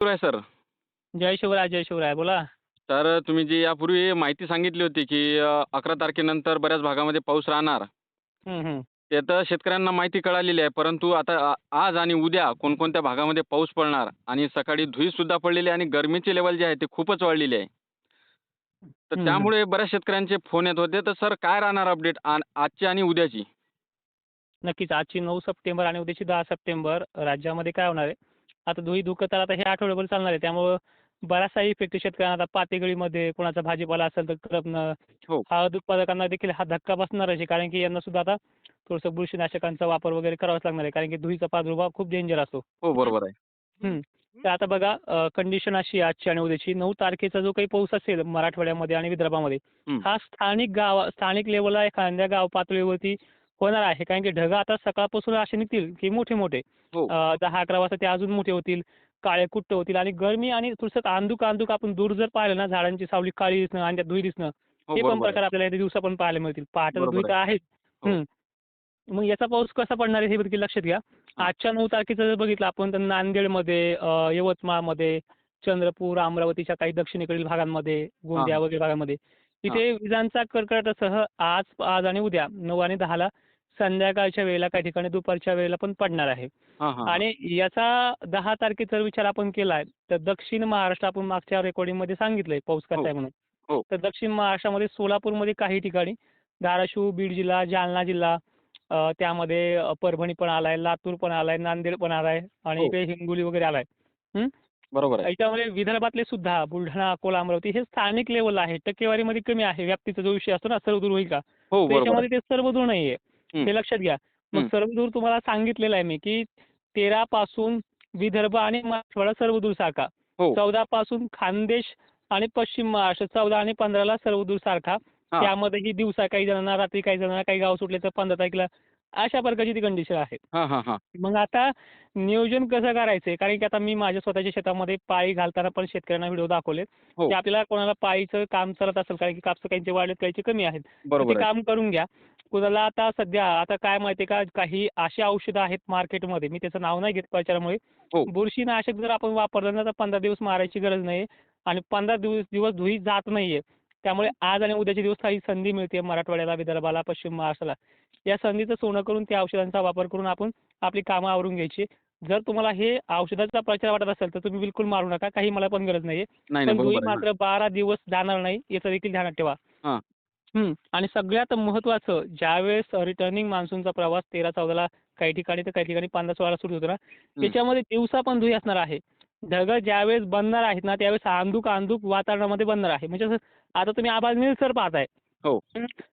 आहे सर. जय शिवराय जय शिवराय बोला. तर तुम्ही जी यापूर्वी माहिती सांगितली होती की अकरा तारखेनंतर बऱ्याच भागामध्ये पाऊस राहणार. ते तर शेतकऱ्यांना माहिती कळालेली आहे परंतु आता आज आणि उद्या कोणकोणत्या भागामध्ये पाऊस पडणार आणि सकाळी धुईसुद्धा पडलेली आहे आणि गरमीची लेवल जी आहे ती खूपच वाढलेली आहे. तर. त्यामुळे बऱ्याच शेतकऱ्यांचे फोन येत होते. तर सर काय राहणार अपडेट आजची आणि उद्याची? नक्कीच आजची नऊ सप्टेंबर आणि उद्याची दहा सप्टेंबर राज्यामध्ये काय होणार आहे? आता धुई धुकं तर आता हे आठवड्याभर चालणार आहे. त्यामुळं बराचसा इफेक्ट शेतकऱ्यांना. आता पातेगळीमध्ये कोणाचा भाजीपाला असेल तर करपणं हो. हळद उत्पादकांना देखील हा धक्का बसणारच आहे. कारण की यांना सुद्धा आता थोडंसं बुरशीनाशकांचा वापर वगैरे करावाच लागणार आहे. कारण की धुईचा प्रादुर्भाव खूप डेंजर असतो. हो बरोबर आहे. तर आता बघा कंडिशन अशी आहे आजची आणि उद्याची. नऊ तारखेचा जो काही पाऊस असेल मराठवाड्यामध्ये आणि विदर्भामध्ये हं. हा स्थानिक गाव स्थानिक लेवलला एखाद्या गाव पातळीवरती होणार आहे. कारण की ढग आता सकाळपासून असे निघतील की मोठे मोठे हो. अं, दहा अकरा वाजता ते अजून मोठे होतील काळे कुट्ट होतील आणि गरमी आणि थोडंसं अंधुक अंधुक आपण दूर जर पाहिलं ना झाडांची सावली काळी दिसणं आणि त्यात धुई दिसणं हो हे पण बरोबर प्रकार आपल्याला येत्या दिवसा पण पाहायला मिळतील. पहाटे बरोबर धुई तर आहेच. हो. मग याचा पाऊस कसा पडणार आहे हे देखील लक्षात घ्या. आजच्या नऊ तारखेचं जर बघितलं आपण तर नांदेडमध्ये अं, यवतमाळमध्ये चंद्रपूर अमरावतीच्या काही दक्षिणेकडील भागांमध्ये गोंदिया वगैरे भागामध्ये तिथे विजांचा कडकडाटासह आज आज आणि उद्या नऊ आणि दहाला संध्याकाळच्या वेळेला काही ठिकाणी दुपारच्या वेळेला पण पडणार आहे. हां हां आणि याचा दहा तारखेचा जर विचार आपण केलाय तर दक्षिण महाराष्ट्र आपण मागच्या रेकॉर्डिंगमध्ये सांगितलंय पाऊस करताय म्हणून. हो. तर दक्षिण महाराष्ट्रामध्ये सोलापूरमध्ये काही ठिकाणी धाराशिव बीड जिल्हा जालना जिल्हा अं, त्यामध्ये अं, परभणी पण आलाय लातूर पण आलाय नांदेड पण आलाय आणि हो. इकडे हिंगोली वगैरे आलाय. बरोबर आहे. याच्यामध्ये विदर्भातले सुद्धा बुलढाणा अकोला अमरावती हे स्थानिक लेवल आहे टक्केवारीमध्ये कमी आहे. व्याप्तीचा जो विषय असतो ना सर्वदूर होईल का? हो बरोबर आहे. त्याच्यामध्ये ते सर्वदूर नाहीये. हं. हे लक्षात घ्या. मग हं. सर्वदूर तुम्हाला सांगितलेलं आहे मी की तेरा पासून विदर्भ आणि मराठवाडा सर्वदूर सारखा. हो. चौदा पासून खानदेश आणि पश्चिम महाराष्ट्र चौदा आणि पंधराला सर्वदूर सारखा. हां. त्यामध्येही दिवसा काही जणांना रात्री काही जणांना काही गाव सुटले तर पंधरा तारखेला अशा प्रकारची ती कंडिशन आहे. हां हां हां. मग आता नियोजन कसं करायचंय? कारण की आता मी माझ्या स्वतःच्या शेतामध्ये पाळी घालताना पण शेतकऱ्यांना व्हिडिओ दाखवले हो. की आपल्याला कोणाला पाळीचं काम चालत असेल कारण की कापसं काहींचे वाढलेत काहींचे कमी आहेत. ते काम करून घ्या. कुणाला आता सध्या आता काय माहितीये का काही अशी औषधं आहेत मार्केटमध्ये मी त्याचं नाव नाही घेत प्रचारामुळे हो. बुरशीनाशक जर आपण वापरलं ना तर पंधरा दिवस मारायची गरज नाही आणि पंधरा दिवस दिवस धुई जात नाहीये. त्यामुळे आज आणि उद्याचे दिवस काही संधी मिळते मराठवाड्याला विदर्भाला पश्चिम महाराष्ट्राला. या संधीचं सोनं करून त्या औषधांचा वापर करून आपण आपली कामं आवरून घ्यायची. जर तुम्हाला हे औषधाचा प्रचार वाटत असेल तर तुम्ही बिलकुल मारू नका काही मला पण गरज नाहीये. नाही पण धुई मात्र बारा दिवस जाणार नाही याचं देखील ध्यानात ठेवा. आणि सगळ्यात महत्त्वाचं ज्यावेळेस रिटर्निंग मान्सूनचा प्रवास तेरा चौदाला काही ठिकाणी तर काही ठिकाणी पंधरा सोळाला सुरू होतो ना त्याच्यामध्ये दिवसा पण धुई असणार आहे. ढगं ज्यावेळेस बनणार आहेत ना त्यावेळेस अंधुक अंधुक वातावरणामध्ये बनणार आहे. म्हणजे आता तुम्ही आभाळ निळसर पाहताय. हो.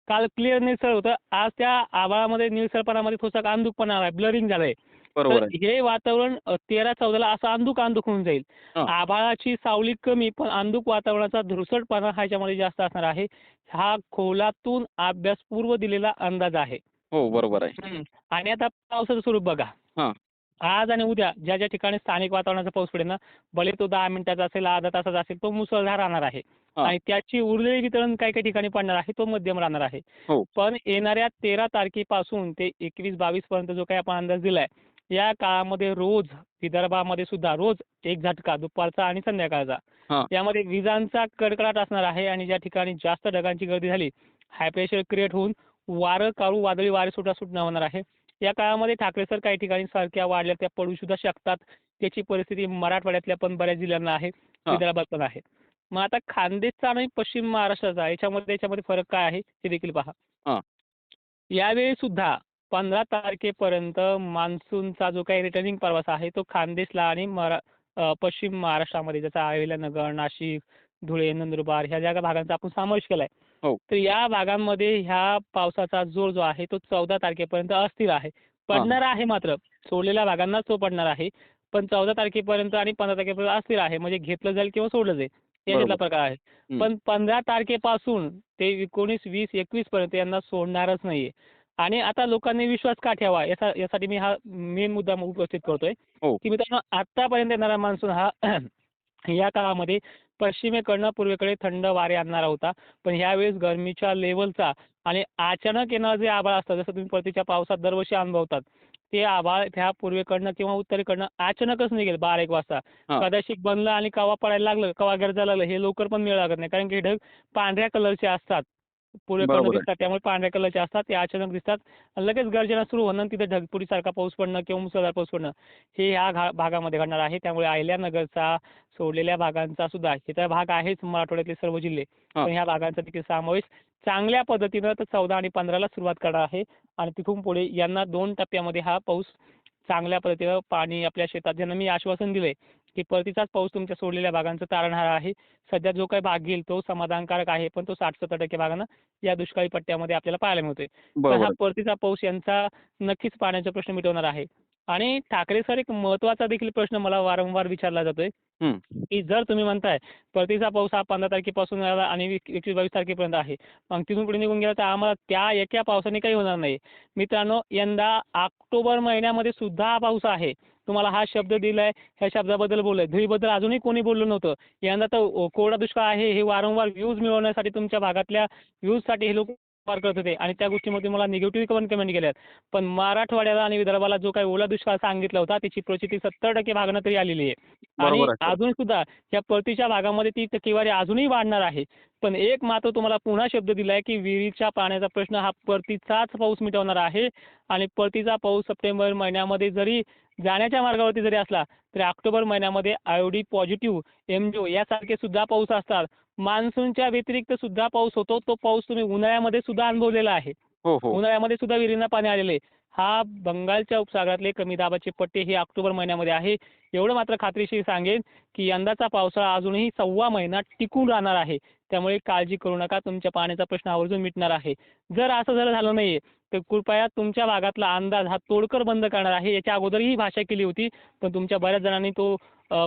काल क्लिअर निळसर होतं. आज त्या आभाळामध्ये निळसरपणामध्ये थोडासा अंधुकपणा आलाय ब्लरिंग झालंय. बरोबर हे वातावरण तेरा चौदाला असं अंधुक अंधुक होऊन जाईल. हां. आभाळाची सावली कमी पण अंधुक वातावरणाचा धुरसटपणा ह्याच्यामध्ये जास्त असणार आहे. हा खोलातून अभ्यासपूर्व दिलेला अंदाज आहे. हो बरोबर आहे. आणि आता पावसाचं स्वरूप बघा. हां. आज आणि उद्या ज्या ज्या ठिकाणी स्थानिक वातावरणाचा पाऊस पडेल ना भले तो दहा मिनिटाचा असेल अर्धा तासाचा असेल तो मुसळधार राहणार आहे. हां. आणि त्याची उरलेली वितरण काही काही ठिकाणी पडणार आहे तो मध्यम राहणार आहे. हो. पण येणाऱ्या तेरा तारखेपासून ते एकवीस बावीस पर्यंत जो काही आपण अंदाज दिलाय या काळामध्ये रोज विदर्भामध्ये सुद्धा रोज एक झटका दुपारचा आणि. संध्याकाळचा यामध्ये विजांचा कडकडाट असणार आहे आणि ज्या ठिकाणी जास्त ढगांची गर्दी झाली हाय प्रेशर क्रिएट होऊन वारं काळू वादळी वारे सुटा सुटणं होणार आहे या काळामध्ये ठाकरे सर काही ठिकाणी सारख्या वाढल्या त्या पडू सुद्धा शकतात त्याची परिस्थिती मराठवाड्यातल्या पण बऱ्याच जिल्ह्यांना आहे. विदर्भात पण आहे मग आता खानदेशचा आणि पश्चिम महाराष्ट्राचा याच्यामध्ये याच्यामध्ये फरक काय आहे हे देखील पहा. यावेळी सुद्धा पंधरा तारखेपर्यंत मान्सूनचा जो काही रिटर्निंग प्रवास आहे तो खानदेशला आणि मरा पश्चिम महाराष्ट्रामध्ये जसं अहिल्यानगर नाशिक धुळे नंदुरबार ह्या ज्या भागांचा आपण समावेश केलाय हो. तर या भागांमध्ये ह्या पावसाचा जोर जो आहे तो चौदा तारखेपर्यंत अस्थिर आहे पडणार आहे मात्र सोडलेल्या भागांनाच तो पडणार आहे पण चौदा तारखेपर्यंत आणि पंधरा तारखेपर्यंत अस्थिर आहे म्हणजे घेतलं जाईल किंवा सोडलं जाईल याच्यातला. प्रकार आहे. पण पंधरा तारखेपासून ते एकोणीस वीस एकवीस पर्यंत यांना सोडणारच नाहीये आणि आता लोकांनी विश्वास का ठेवा याचा यासाठी मी हा मेन मुद्दा उपस्थित करतोय. हो. की मित्रांनो आतापर्यंत येणारा मान्सून हा या काळामध्ये पश्चिमेकडनं पूर्वेकडे थंड वारे आणणारा होता. पण ह्यावेळेस गरमीच्या लेवलचा आणि अचानक येणारं जे आभाळ असतं जसं तुम्ही परतीच्या पावसात दरवर्षी अनुभवतात ते आभाळ ह्या पूर्वेकडनं किंवा उत्तरेकडनं अचानकच निघेल बारा एक वाजता. कदाचित बनलं आणि कवा पडायला लागलं कवा गरजा लागलं हे लवकर पण मिळ लागत नाही. कारण की ढग पांढऱ्या कलरचे असतात. पूर्वेकडनं. दिसतात त्यामुळे पांढऱ्या कलरचे असतात ते अचानक दिसतात लगेच गर्जना सुरू होणं तिथे ढगपुरीसारखा पाऊस पडणं किंवा मुसळधार पाऊस पडणं हे ह्या भागामध्ये घडणार आहे त्यामुळे अहिल्यानगरचा सोडलेल्या भागांचा सुद्धा इतर भाग आहेच मराठवाड्यातले सर्व जिल्हे हा. पण ह्या भागांचा देखील समावेश चांगल्या पद्धतीनं तर चौदा आणि पंधराला सुरुवात करणार आहे आणि तिथून पुढे यांना दोन टप्प्यामध्ये हा पाऊस चांगल्या पद्धतीनं पाणी आपल्या शेतात ज्यांना मी आश्वासन दिलंय की परतीचाच पाऊस तुमच्या सोडलेल्या भागांचं तारणहार आहे. सध्या जो काही भाग घेईल तो समाधानकारक आहे पण तो साठ सत्तर टक्के भागांना या दुष्काळी पट्ट्यामध्ये आपल्याला पाहायला मिळतोय. तर हा. परतीचा पाऊस यांचा नक्कीच पाण्याचा प्रश्न मिटवणार आहे. आणि ठाकरे सर एक महत्त्वाचा देखील प्रश्न मला वारंवार विचारला जातोय. की जर तुम्ही म्हणताय परतीचा पाऊस हा पंधरा तारखेपासून आला आणि वीस- एकवीस बावीस तारखेपर्यंत आहे. मग तिथून पुढे निघून गेला तर आम्हाला त्या एका पावसाने काही होणार नाही. मित्रांनो यंदा ऑक्टोबर महिन्यामध्ये सुद्धा हा पाऊस आहे. तुम्हाला हा शब्द दिलाय ह्या शब्दाबद्दल बोललाय. धुळीबद्दल अजूनही कोणी बोललं नव्हतं. यंदा तर कोरडा दुष्काळ आहे हे वारंवार व्ह्यूज मिळवण्यासाठी तुमच्या भागातल्या व्ह्यूजसाठी हे लोक वार करत होते आणि त्या गोष्टीमध्ये मला निगेटिव्ह पण कमेंट केल्यात. पण मराठवाड्याला आणि विदर्भाला जो काही ओला दुष्काळ सांगितला होता त्याची प्रचिती सत्तर टक्के भागानं तरी आलेली आहे. आणि आहे. अजून सुद्धा या परतीच्या भागामध्ये ती टक्केवारी अजूनही वाढणार आहे. पण एक मात्र तुम्हाला पुन्हा शब्द दिलाय की विहिरीच्या पाण्याचा प्रश्न हा परतीचाच पाऊस मिटवणार आहे. आणि परतीचा पाऊस सप्टेंबर महिन्यामध्ये जरी जाण्याच्या मार्गावरती जरी असला तरी ऑक्टोबर महिन्यामध्ये आयोडी पॉझिटिव्ह एमजो यासारखे सुद्धा पाऊस असतात. मान्सूनच्या व्यतिरिक्त सुद्धा पाऊस होतो. तो पाऊस तुम्ही उन्हाळ्यामध्ये सुद्धा अनुभवलेला आहे. हो हो. उन्हाळ्यामध्ये सुद्धा विहिरींना पाणी आलेले हा बंगालच्या उपसागरातले कमी दाबाचे पट्टे हे ऑक्टोबर महिन्यामध्ये आहे. एवढं मात्र खात्रीशीर सांगेन की यंदाचा पावसाळा अजूनही सव्वा महिना टिकून राहणार आहे. त्यामुळे काळजी करू नका. तुमच्या पाण्याचा प्रश्न आवर्जून मिटणार आहे. जर असं जर झालं नाहीये तर कृपया तुमच्या भागातला अंदाज हा तोडकर बंद करणार आहे. याच्या अगोदरही ही भाषा केली होती पण तुमच्या बऱ्याच जणांनी तो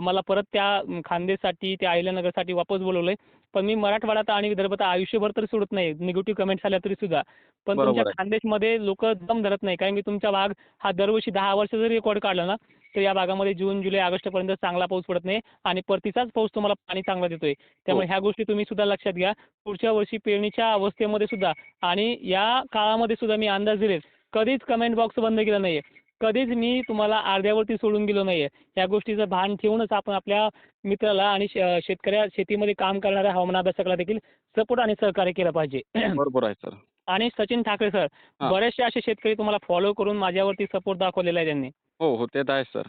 मला परत त्या अं, खान्देसाठी त्या अहिल्यानगरसाठी वापस बोलवलंय. पण मी मराठवाड्यात आणि विदर्भात आयुष्यभर तरी सोडत नाही. निगेटिव्ह कमेंट्स आल्या तरी सुद्धा. पण तुमच्या आहे. खानदेशमध्ये लोक दम धरत नाही. कारण की तुमचा भाग हा दरवर्षी दहा वर्ष जरी रेकॉर्ड काढला ना तर या भागामध्ये जून जुलै ऑगस्टपर्यंत चांगला पाऊस पडत नाही आणि परतीचाच पाऊस तुम्हाला पाणी चांगला देतोय. त्यामुळे ह्या गोष्टी तुम्ही सुद्धा लक्षात घ्या. पुढच्या वर्षी पेरणीच्या अवस्थेमध्ये सुद्धा आणि या काळामध्ये सुद्धा मी अंदाज दिलेत. कधीच कमेंट बॉक्स बंद केला नाहीये. कधीच मी तुम्हाला अर्ध्यावरती सोडून गेलो नाहीये. या गोष्टीचं भान ठेवूनच आपण आपल्या मित्राला आणि शेतकऱ्या शेतीमध्ये काम करणाऱ्या हवामान अभ्यासकाला देखील सपोर्ट आणि सहकार्य केलं पाहिजे. बरोबर आहे सर. आणि सचिन ठाकरे सर हा. बरेचसे असे शेतकरी तुम्हाला फॉलो करून माझ्यावरती सपोर्ट दाखवलेला आहे त्यांनी. हो हो ते तर आहे सर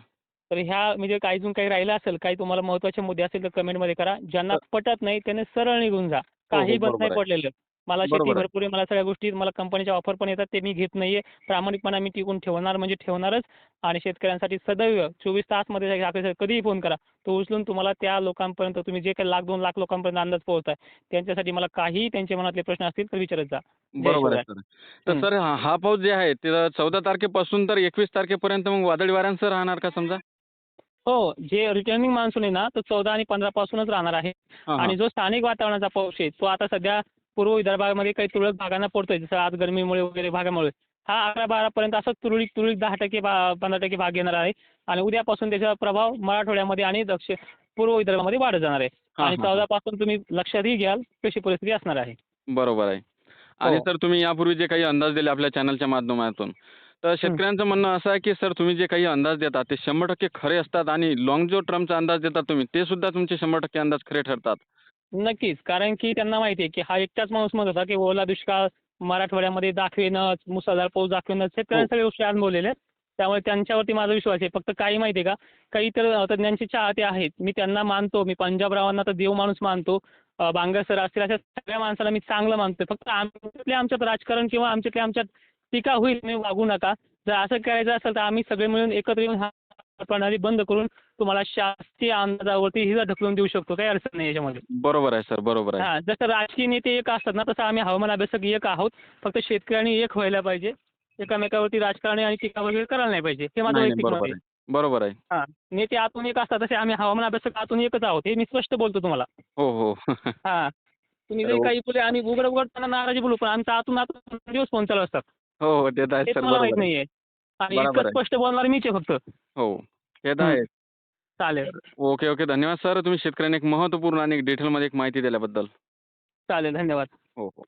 तर ह्या म्हणजे काही अजून काही राहिलं असेल काही तुम्हाला महत्त्वाचे मुद्दे असेल तर कमेंटमध्ये करा. ज्यांना पटत नाही त्याने सरळ निघून जा. काही बंद बरोबर नाही आहे. पडलेलं. मला शेती. भरपूर आहे मला सगळ्या गोष्टी मला कंपनीच्या ऑफर पण येतात ते मी घेत नाहीये. प्रामाणिकपणा मी टिकून ठेवणार म्हणजे ठेवणारच. आणि शेतकऱ्यांसाठी सदैव चोवीस तासमध्ये ठाकरे सर कधीही फोन करा तो उचलून तुम्हाला त्या लोकांपर्यंत तुम्ही जे काही लाख दोन लाख लोकांपर्यंत अंदाज पोहोचताय त्यांच्यासाठी मला काही त्यांच्या मनातले प्रश्न असतील तर विचारत जा. बरोबर आहे तर. सर हा पाऊस जे आहे ते चौदा तारखेपासून तर एकवीस तारखेपर्यंत मग वादळी वाऱ्यांसह राहणार का समजा? हो जे रिटर्निंग मान्सून आहे ना तो चौदा आणि पंधरा पासूनच राहणार आहे. आणि जो स्थानिक वातावरणाचा पाऊस आहे तो आता सध्या पूर्व विदर्भामध्ये काही तुरळक भागांना पडतोय जसं आज गरमीमुळे वगैरे भागामुळे. हा अकरा बारा पर्यंत असंच तुरळक तुरळक दहा टक्के बा- पंधरा टक्के भाग येणार आहे. आणि उद्यापासून त्याचा प्रभाव मराठवाड्यामध्ये आणि दक्षिण पूर्व विदर्भामध्ये वाढत जाणार आहे. आणि. चौदा पासून तुम्ही लक्षातही घ्याल कशी परिस्थिती असणार आहे. बरोबर आहे. आणि हो. सर तुम्ही यापूर्वी जे काही अंदाज दिले आपल्या चॅनलच्या माध्यमातून तर शेतकऱ्यांचं म्हणणं असं आहे की सर तुम्ही जे काही अंदाज देता ते शंभर टक्के खरे असतात आणि लॉंग जो टर्मचा अंदाज देतात तुम्ही ते सुद्धा तुमचे शंभर टक्के अंदाज खरे ठरतात. नक्कीच. कारण की त्यांना माहिती आहे की हा एकटाच माणूस म्हणत होता की ओला दुष्काळ मराठवाड्यामध्ये दाखवेनच मुसळधार पाऊस दाखवेनच शेतकऱ्यांनी सगळ्या गोष्टी अनुभवलेल्या आहेत. त्यामुळे त्यांच्यावरती माझा विश्वास आहे. फक्त काही माहिती आहे का? काही तर तज्ज्ञांचे चाहते आहेत. मी त्यांना मानतो. मी पंजाबरावांना तर देव माणूस मानतो. बांगर सर असतील अशा सगळ्या माणसाला मी चांगलं मानतोय. फक्त आमच्यातल्या आमच्यात राजकारण किंवा आमच्यातल्या आमच्यात टीका होईल मी वागू नका. जर असं करायचं असेल तर आम्ही सगळे मिळून एकत्र येऊन हा प्रणाली बंद करून तुम्हाला शास्त्रीय अंदाजावरती ही ढकलून देऊ शकतो. काही अडचण नाही याच्यामध्ये. बरोबर आहे सर बरोबर आहे. हा जसं राजकीय नेते एक असतात ना तसं आम्ही हवामान अभ्यासक एक आहोत. फक्त शेतकऱ्यांनी एक व्हायला पाहिजे. एकामेकावरती राजकारण आणि टीका वगैरे करायला नाही पाहिजे. हे माझं नाही, नाही, वैयक्तिक मत बरोबर आहे आहे. बरोबर आहे. हा नेते आतून एक असतात तसे आम्ही हवामान अभ्यासक आतून एकच आहोत. हे मी स्पष्ट बोलतो तुम्हाला. हो हो. हा. तुम्ही जरी. काही बोले आम्ही उघड उघड त्यांना नाराजी बोलू पण आमचं आतून आतून दिवस फोन चालू असतात. हो हो ते तर आहे हे सर तुम्हाला माहीत आहे. नाहीये. आणि इतकं. स्पष्ट बोलणार मीच आहे फक्त. हो ते तर. आहे चालेल. ओके ओके धन्यवाद सर. तुम्ही शेतकऱ्यांना एक महत्त्वपूर्ण आणि डिटेलमध्ये एक माहिती दिल्याबद्दल. चालेल धन्यवाद. हो हो.